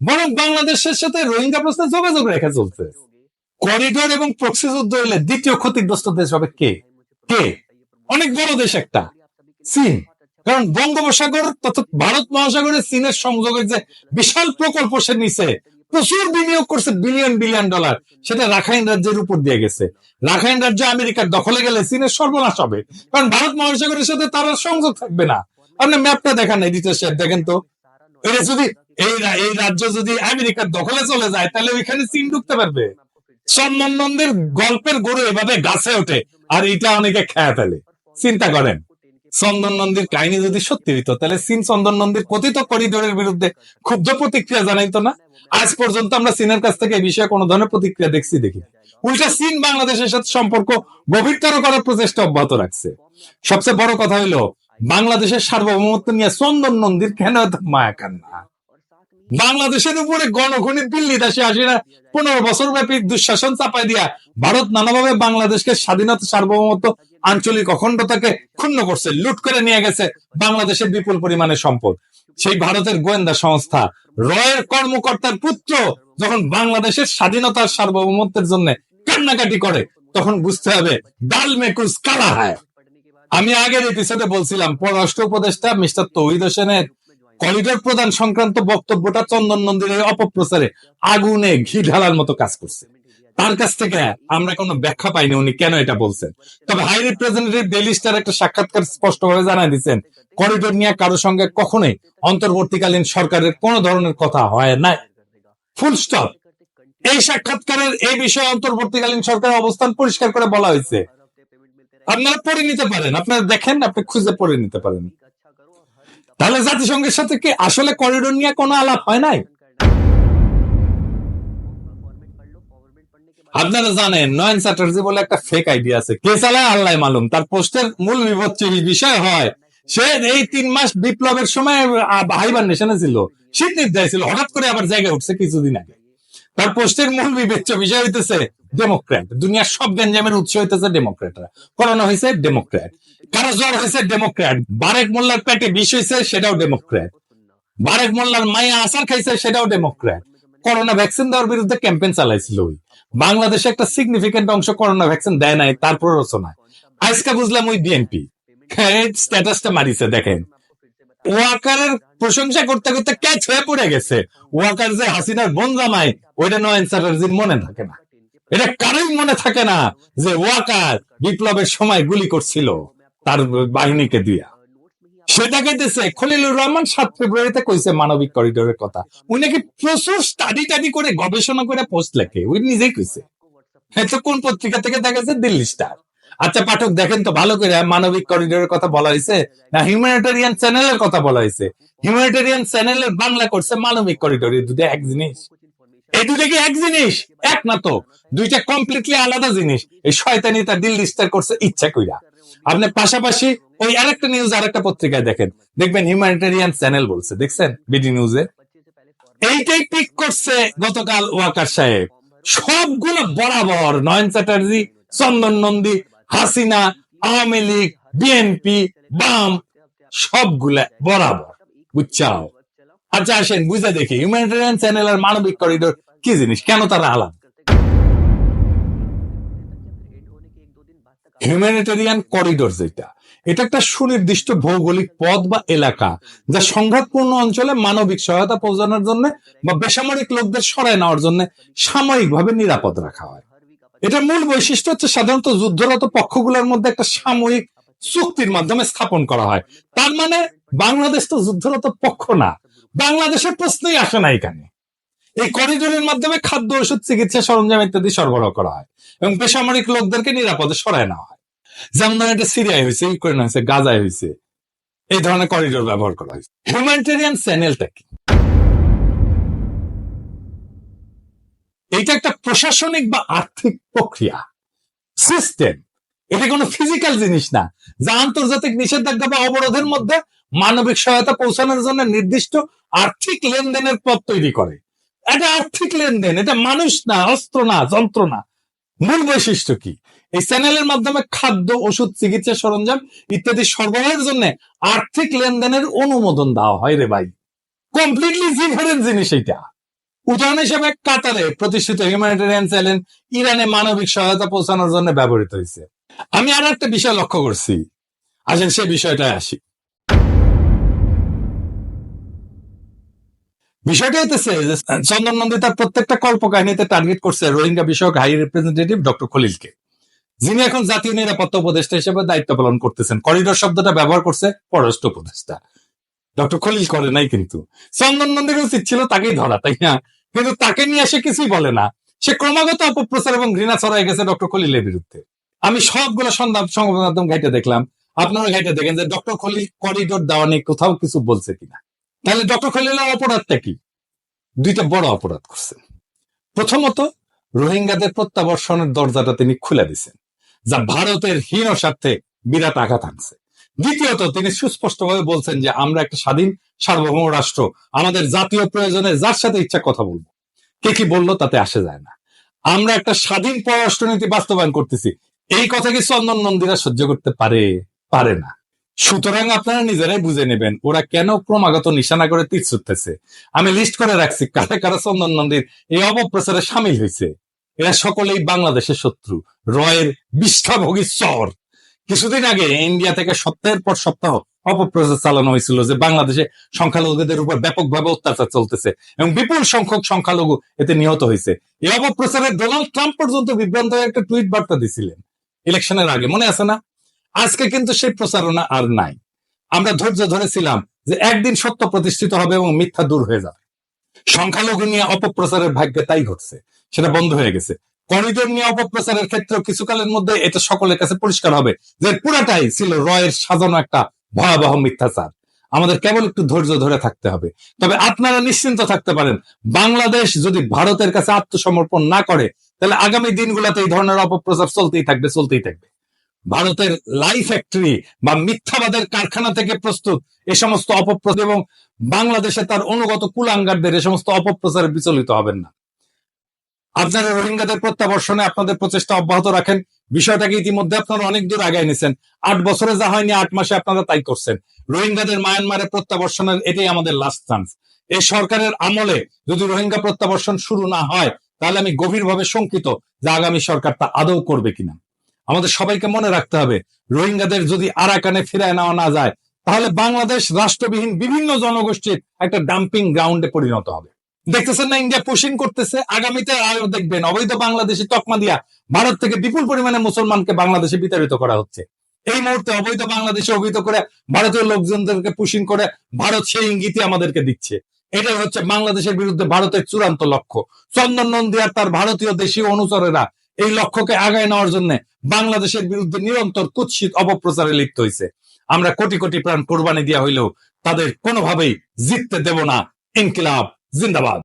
বরং বাংলাদেশের সাথে রোহিঙ্গা প্রশ্নে যোগাযোগ রেখে চলছে। করিডোর এবং প্রক্সি যুদ্ধ হলে দ্বিতীয় ক্ষতিগ্রস্ত দেশ হবে কে? কে? অনেক বড় দেশ একটা। চীন। কারণ বঙ্গোপসাগর তথা ভারত মহাসাগরে চীনের সংযোগের যে বিশাল প্রকল্প সে নিছে, প্রচুর বিনিয়োগ করছে বিলিয়ন বিলিয়ন ডলার। সেটা রাখাইন রাজ্যের উপর দিয়ে গেছে। রাখাইন রাজ্য আমেরিকার দখলে গেলে চীনের সর্বনাশ হবে। কারণ ভারত মহাসাগরের সাথে তার সংযোগ থাকবে না। আপনি ম্যাপটা দেখান দ্বিতীয় শেয়ার, দেখেন তো। এটা যদি এই এই রাজ্য যদি আমেরিকার দখলে চলে যায়, তাহলে ওইখানে চীন ঢুকতে পারবে। চন্দননন্দের গল্পের গরু এভাবে গাছে ওঠে, আর এটা অনেকে ফেলে। চিন্তা করেন, চন্দন নন্দীর কাহিনী যদি সত্যি তাহলে চীন চন্দন নন্দীর কথিত করিডোরের বিরুদ্ধে ক্ষুব্ধ প্রতিক্রিয়া জানাইতো না? আজ পর্যন্ত আমরা চীনের কাছ থেকে এই বিষয়ে কোনো ধরনের প্রতিক্রিয়া দেখছি দেখি উল্টা চীন বাংলাদেশের সাথে সম্পর্ক গভীরতর করার প্রচেষ্টা অব্যাহত রাখছে। সবচেয়ে বড় কথা হলো বাংলাদেশের সার্বভৌমত্ব নিয়ে চন্দন নন্দীর কেন এত মায়া কান্না? বাংলাদেশের উপরে গণখনি দিল্লি দেশে আসিরা পনেরো বছর ব্যাপী দুঃশাসন চাপাই দিয়া ভারত নানাভাবে বাংলাদেশকে স্বাধীনতা, সার্বভৌমত্ব, আঞ্চলিক অখণ্ডতাকে ক্ষুণ্ণ করছে, লুট করে নিয়ে গেছে বাংলাদেশের বিপুল পরিমাণে সম্পদ। সেই ভারতের গোয়েন্দা সংস্থা রয়ের কর্মকর্তার পুত্র যখন বাংলাদেশের স্বাধীনতার সার্বভৌমত্বের জন্য কান্নাকাটি করে, তখন বুঝতে হবে, ডাল মেকুস কালা হয় আমি আগের এপিসোডে বলছিলাম, পররাষ্ট্র উপদেষ্টা মিস্টার তৌহিদ হোসেনের করিডোর প্রদান সংক্রান্ত বক্তব্যটা চন্দন নন্দিনের অপপ্রচারে আগুনে ঘি ঢালার মতো কাজ করছে। তার কাছ থেকে আমরা কোনো ব্যাখ্যা পাইনি উনি কেন এটা বলছেন। তবে হাই রিপ্রেজেন্টেটিভ ডেলি স্টার একটা সাক্ষাৎকার স্পষ্টভাবে জানাই দিচ্ছেন করিডোর নিয়ে কারও সঙ্গে কখনোই অন্তর্বর্তীকালীন সরকারের কোনো ধরনের কথা হয় না ফুল স্টপ এই সাক্ষাৎকারের এই বিষয়ে অন্তর্বর্তীকালীন সরকারের অবস্থান পরিষ্কার করে বলা হয়েছে। আপনারা পড়ে নিতে পারেন। আপনারা দেখেন, আপনি খুঁজে পড়ে নিতে পারেন। তাহলে জাতিসংঘের সাথে কি আসলে করিডোর নিয়ে কোনো আলাপ হয় নাই? আপনারা জানেন, নয়ন চ্যাটার্জি বলে একটা ফেক আইডিয়া আছে। কে চালায় আল্লাহ মালুম। তার পোস্টের মূল বিভৎস বিষয় হয়, সে এই তিন মাস বিপ্লবের সময় হাইবার নেশনে ছিল। শীত নির্দেশ ছিল। হঠাৎ করে আবার জায়গায় উঠছে কিছুদিন আগে। তার পোস্টের মূল বিবেচ্য বিষয় হইতেছে ডেমোক্র্যাট। দুনিয়ার সব গেঞ্জামের উৎস হইতেছে ডেমোক্র্যাটরা। করোনা হয়েছে ডেমোক্র্যাট। কারও জ্বর হয়েছে ডেমোক্র্যাট। বারেক মোল্লার পেটে বিষ হয়েছে সেটাও ডেমোক্র্যাট। বারেক মোল্লার মায়া আসার খাইছে, সেটাও ডেমোক্র্যাট। করোনা ভ্যাকসিন দেওয়ার বিরুদ্ধে ক্যাম্পেইন চালাইছিল ওই। বাংলাদেশে একটা সিগনিফিকেন্ট অংশ করোনা ভ্যাকসিন দেয় নাই, তার প্ররোচনায়। আজকে বুঝলাম ওই বিএনপি। স্ট্যাটাসটা মারিছে, দেখেন। ওয়াকারের প্রশংসা করতে করতে ক্যাচ হয়ে পড়ে গেছে। ওয়াকার যে হাসিনার জামাই ওইটা চ্যাটার্জির মনে থাকে না। এটা কারোই মনে থাকে না যে ওয়াকার বিপ্লবের সময় গুলি করছিল তার বাহিনীকে দিয়া। সেটাকে কেটেছে খলিলুর রহমান সাত ফেব্রুয়ারিতে কইছে মানবিক করিডোরের কথা। উনি নাকি প্রচুর স্টাডি টাডি করে গবেষণা করে পোস্ট লেখে, উনি নিজেই কইছে। হ্যাঁ তো কোন পত্রিকা থেকে দেখাচ্ছে দিল্লি স্টার আচ্ছা পাঠক, দেখেন তো, ভালো করে মানবিক করিডোরের কথা বলা হয়েছে না হিউম্যানিটেরিয়ান চ্যানেলের কথা বলা হয়েছে হিউম্যানিটেরিয়ান চ্যানেলের বাংলা করছে মানবিক করিডোর এই দুটো এক জিনিস। এই দুটো কি এক জিনিস? এক না তো। দুইটা কমপ্লিটলি আলাদা জিনিস। এই শয়তানি তার দিল্লি স্টার করছে, ইচ্ছা কইরা। আপনি পাশাপাশি ওই আরেকটা নিউজ আরেকটা পত্রিকায় দেখেন। দেখবেন হিউম্যানিটেরিয়ান চ্যানেল বলছে, দেখছেন? বিডি নিউজে এইটাই পিক করছে গতকাল ওয়াকার সাহেব। সবগুলো বরাবর নয়ন চ্যাটার্জি, চন্দন নন্দী হাসিনা, আওয়ামী লীগ, বিএনপি, বাম, সবগুলা বরাবর। বুঝছাও? আচ্ছা আসেন, বুঝে দেখি। হিউম্যানিটেরিয়ান চ্যানেল আর মানবিক করিডোর কি জিনিস? কেন তারা আলাদা? হিউম্যানিটেরিয়ান করিডোর যেটা, এটা একটা সুনির্দিষ্ট ভৌগোলিক পথ বা এলাকা যা সংঘাতপূর্ণ অঞ্চলে মানবিক সহায়তা পৌঁছানোর জন্য বা বেসামরিক লোকদের সরায় নেওয়ার জন্য সাময়িকভাবে নিরাপদ রাখা হয়। এটা মূল বৈশিষ্ট্য হচ্ছে সাধারণত যুদ্ধরত পক্ষগুলোর মধ্যে একটা সাময়িক চুক্তির মাধ্যমে স্থাপন করা হয়। তার মানে বাংলাদেশ তো যুদ্ধরত পক্ষ না। বাংলাদেশের প্রশ্নই আসে না এখানে। এই করিডোরের মাধ্যমে খাদ্য, ওষুধ, চিকিৎসা, সরঞ্জাম ইত্যাদি সরবরাহ করা হয় এবং বেসামরিক লোকদেরকে নিরাপদে সরায় নেওয়া হয়। যেমন ধরেন এটা সিরিয়ায় হয়েছে, ইউক্রেন হয়েছে, গাজায় হয়েছে। এই ধরনের করিডোর ব্যবহার করা হয়েছে। হিউম্যানিটেরিয়ান চ্যানেলটা কি এটা একটা প্রশাসনিক বা আর্থিক প্রক্রিয়া। সিস্টেম এটা কোনো ফিজিক্যাল জিনিস না। যা আন্তর্জাতিক নিষেধাজ্ঞা বা অবরোধের মধ্যে মানবিক সহায়তা পৌঁছানোর জন্য নির্দিষ্ট আর্থিক লেনদেনের পথ তৈরি করে। এটা আর্থিক লেনদেন, এটা মানুষ না, অস্ত্র না, যন্ত্র না। মূল বৈশিষ্ট্য কি? এই চ্যানেলের মাধ্যমে খাদ্য, ওষুধ, চিকিৎসা সরঞ্জাম ইত্যাদি সরবরাহের জন্য আর্থিক লেনদেনের অনুমোদন দেওয়া হয় রে ভাই। কমপ্লিটলি ডিফারেন্ট জিনিস এটা উদাহরণ হিসেবে কাতারে প্রতিষ্ঠিত হিউম্যানিটেরিয়ান চ্যালেঞ্জ ইরানে মানবিক সহায়তা পৌঁছানোর জন্য ব্যবহৃত হয়েছে। আমি আর একটা বিষয় লক্ষ্য করছি। আসেন সে বিষয়টায় আসি। বিষয়টা হইতেছে যে চন্দন নন্দী তার প্রত্যেকটা কল্পকাহিনীতে টার্গেট করছে রোহিঙ্গা বিষয়ক হাই রিপ্রেজেন্টেটিভ ডক্টর খলিলকে। যিনি এখন জাতীয় নিরাপত্তা উপদেষ্টা হিসেবে দায়িত্ব পালন করতেছেন। করিডোর শব্দটা ব্যবহার করছে পররাষ্ট্র উপদেষ্টা। ডক্টর খলিল করে নাই কিন্তু। চন্দন নন্দীর উচিত ছিল তাকেই ধরা, তাই না? কিন্তু তাকে নিয়ে সে কিছুই বলে না। সে ক্রমাগত অপপ্রচার এবং ঘৃণা ছড়াই গেছে ডক্টর খলিলের বিরুদ্ধে। আমি সবগুলো সংবাদ সংবাদ মাধ্যম ঘাইটে দেখলাম। আপনারা ঘাইটে দেখেন যে ডক্টর খলিল করিডোর দেওয়া নিয়ে কোথাও কিছু বলছে কিনা। তাহলে ডক্টর খলিলের অপরাধটা কি? দুইটা বড় অপরাধ করছেন প্রথমত, রোহিঙ্গাদের প্রত্যাবর্ষণের দরজাটা তিনি খুলে দিছেন যা ভারতের হীন স্বার্থে বিরাট আঘাত আনছে। দ্বিতীয়ত, তিনি সুস্পষ্টভাবে বলছেন যে আমরা একটা স্বাধীন সার্বভৌম রাষ্ট্র। আমাদের জাতীয় প্রয়োজনে যার সাথে ইচ্ছা কথা বলব। কে কি বলল তাতে আসে যায় না। আমরা একটা স্বাধীন পররাষ্ট্রনীতি বাস্তবায়ন করতেছি। এই কথা কি চন্দন নন্দীরা সহ্য করতে পারে? পারে না। সুতরাং আপনারা নিজেরাই বুঝে নেবেন, ওরা কেন ক্রমাগত নিশানা করে তীর ছুটতেছে। আমি লিস্ট করে রাখছি, কারা কারা চন্দন নন্দীর এই অপপ্রচারে সামিল হয়েছে। এরা সকলেই বাংলাদেশের শত্রু, রয়ের বিষ্ঠাভোগী চর। কিছুদিন আগে ইন্ডিয়া থেকে সপ্তাহের পর সপ্তাহ অপপ্রচার চালানো হয়েছিল যে বাংলাদেশে সংখ্যালঘুদের উপর ব্যাপকভাবে অত্যাচার চলতেছে এবং বিপুল সংখ্যক সংখ্যালঘু এতে নিহত হয়েছে। এই অপপ্রচারে ডোনাল্ড ট্রাম্প পর্যন্ত বিভ্রান্ত হয়ে একটা টুইট বার্তা দিছিলেন। ইলেকশনের আগে, মনে আছে না? আজকে কিন্তু সেই প্রচারণা আর নাই। আমরা ধৈর্য ধরেছিলাম যে একদিন সত্য প্রতিষ্ঠিত হবে এবং মিথ্যা দূর হয়ে যাবে। সংখ্যালঘু নিয়ে অপপ্রচারের ভাগ্যে তাই ঘটছে। সেটা বন্ধ হয়ে গেছে। করিডোর নিয়ে অপপ্রচারের ক্ষেত্রে কিছুকালের মধ্যে এটা সকলের কাছে পরিষ্কার হবে যে পুরাটাই ছিল রয়ের সাজানো একটা ভয়াবহ মিথ্যাচার। আমাদের কেবল একটু ধৈর্য ধরে থাকতে হবে। তবে আপনারা নিশ্চিন্ত থাকতে পারেন, বাংলাদেশ যদি ভারতের কাছে আত্মসমর্পণ না করে, তাহলে আগামী দিনগুলোতে এই ধরনের অপপ্রচার চলতেই থাকবে চলতেই থাকবে। ভারতের লাই ফ্যাক্টরি বা মিথ্যাবাদের কারখানা থেকে প্রস্তুত এ সমস্ত অপপ্রচার এবং বাংলাদেশে তার অনুগত কুলাঙ্গারদের এ সমস্ত অপপ্রচারে বিচলিত হবেন না। আপনারা রোহিঙ্গাদের প্রত্যাবর্ষণে আপনাদের প্রচেষ্টা অব্যাহত রাখেন। বিষয়টাকে ইতিমধ্যে আপনারা অনেক দূর আগায় নিছেন। আট বছরে যা হয়নি, আট মাসে আপনারা তাই করছেন। রোহিঙ্গাদের মায়ানমারে প্রত্যাবর্ষণের এটাই আমাদের লাস্ট চান্স এই সরকারের আমলে যদি রোহিঙ্গা প্রত্যাবর্ষণ শুরু না হয়, তাহলে আমি গভীরভাবে শঙ্কিত যে আগামী সরকার তা আদৌ করবে কিনা। আমাদের সবাইকে মনে রাখতে হবে, রোহিঙ্গাদের যদি আরাকানে ফিরায় নেওয়া না যায়, তাহলে বাংলাদেশ রাষ্ট্রবিহীন বিভিন্ন জনগোষ্ঠীর একটা ডাম্পিং গ্রাউন্ডে পরিণত হবে। দেখতেছেন না ইন্ডিয়া পুশিং করতেছে, আগামীতে আরও দেখবেন অবৈধ বাংলাদেশি তকমা দিয়া ভারত থেকে বিপুল পরিমাণে মুসলমানকে বাংলাদেশে বিতাড়িত করা হচ্ছে। এই মুহূর্তে অবৈধ বাংলাদেশে অবৈধ করে ভারতীয় লোকজনদেরকে পুশিং করে ভারত সেই ইঙ্গিতই আমাদেরকে দিচ্ছে। এটাই হচ্ছে বাংলাদেশের বিরুদ্ধে ভারতের চূড়ান্ত লক্ষ্য। চন্দন নন্দী আর তার ভারতীয় দেশীয় অনুচরেরা এই লক্ষ্যকে আগায় নেওয়ার জন্য বাংলাদেশের বিরুদ্ধে নিরন্তর কুৎসিত অপপ্রচারে লিপ্ত হয়েছে আমরা কোটি কোটি প্রাণ কোরবানি দেওয়া হইলেও তাদের কোনোভাবেই জিততে দেব না। ইনকিলাব जिंदाबाद।